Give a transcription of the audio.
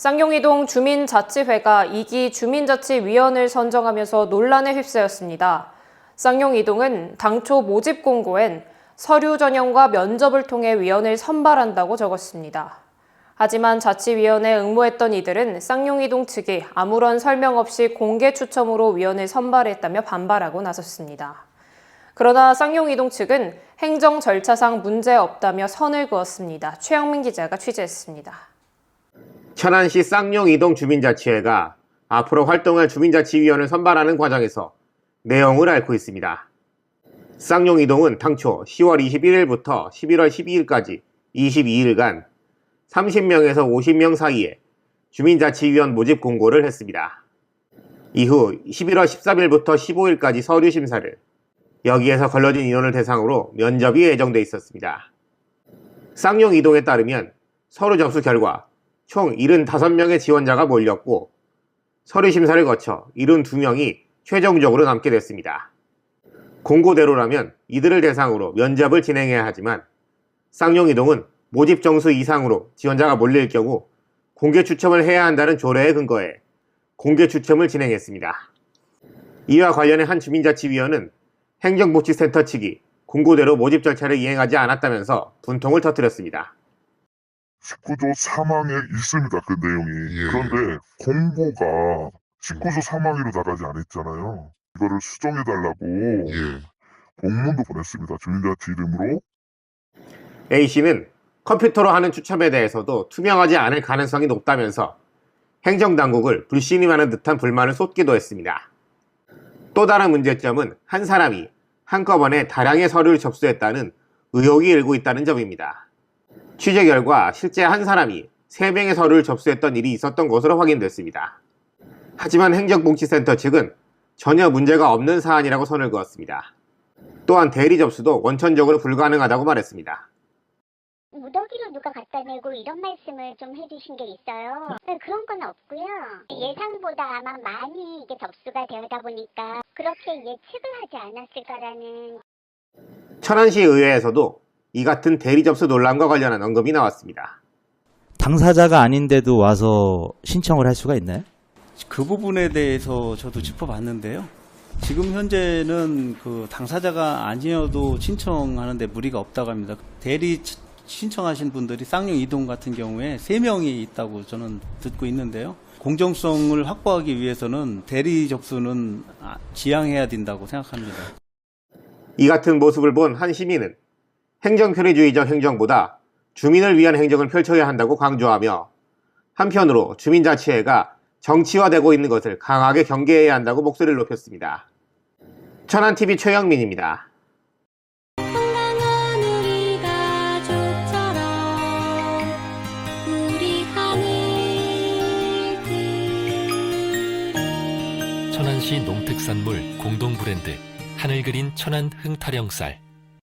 쌍용이동 주민자치회가 2기 주민자치위원을 선정하면서 논란에 휩싸였습니다. 쌍용이동은 당초 모집 공고엔 서류 전형과 면접을 통해 위원을 선발한다고 적었습니다. 하지만 자치위원회에 응모했던 이들은 쌍용이동 측이 아무런 설명 없이 공개 추첨으로 위원을 선발했다며 반발하고 나섰습니다. 그러나 쌍용이동 측은 행정 절차상 문제 없다며 선을 그었습니다. 최영민 기자가 취재했습니다. 천안시 쌍용 이동 주민자치회가 앞으로 활동할 주민자치위원을 선발하는 과정에서 내용을 앓고 있습니다. 쌍용 이동은 당초 10월 21일부터 11월 12일까지 22일간 30명에서 50명 사이에 주민자치위원 모집 공고를 했습니다. 이후 11월 13일부터 15일까지 서류 심사를 여기에서 걸러진 인원을 대상으로 면접이 예정돼 있었습니다. 쌍용 이동에 따르면 서류 접수 결과 총 75명의 지원자가 몰렸고 서류 심사를 거쳐 72명이 최종적으로 남게 됐습니다. 공고대로라면 이들을 대상으로 면접을 진행해야 하지만 쌍용이동은 모집 정수 이상으로 지원자가 몰릴 경우 공개 추첨을 해야 한다는 조례에 근거해 공개 추첨을 진행했습니다. 이와 관련해 한 주민자치위원은 행정복지센터 측이 공고대로 모집 절차를 이행하지 않았다면서 분통을 터뜨렸습니다. 19조 3항에 있습니다. 그 내용이. 예. 그런데 공고가 19조 3항으로 나가지 않았잖아요. 이거를 수정해달라고 예. 공문도 보냈습니다. 주민자치 이름으로. A씨는 컴퓨터로 하는 추첨에 대해서도 투명하지 않을 가능성이 높다면서 행정당국을 불신임하는 듯한 불만을 쏟기도 했습니다. 또 다른 문제점은 한 사람이 한꺼번에 다량의 서류를 접수했다는 의혹이 일고 있다는 점입니다. 취재 결과 실제 한 사람이 3명의 서류를 접수했던 일이 있었던 것으로 확인됐습니다. 하지만 행정복지센터 측은 전혀 문제가 없는 사안이라고 선을 그었습니다. 또한 대리 접수도 원천적으로 불가능하다고 말했습니다. 무더기로 누가 갖다 내고 이런 말씀을 좀 해주신 게 있어요. 네, 그런 건 없고요. 예상보다 아마 많이 이게 접수가 되다 보니까 그렇게 예측을 하지 않았을까라는 천안시 의회에서도 이 같은 대리 접수 논란과 관련한 언급이 나왔습니다. 당사자가 아닌데도 와서 신청을 할 수가 있나요? 그 부분에 대해서 저도 짚어봤는데요. 지금 현재는 그 당사자가 아니어도 신청하는데 무리가 없다고 합니다. 대리 치- 신청하신 분들이 쌍용 이동 같은 경우에 세명이 있다고 저는 듣고 있는데요. 공정성을 확보하기 위해서는 대리 접수는 아, 지양해야 된다고 생각합니다. 이 같은 모습을 본 한 시민은 행정편의주의적 행정보다 주민을 위한 행정을 펼쳐야 한다고 강조하며 한편으로 주민자치회가 정치화되고 있는 것을 강하게 경계해야 한다고 목소리를 높였습니다. 천안TV 최영민입니다. 천안시 농특산물 공동 브랜드 하늘 그린 천안 흥타령 쌀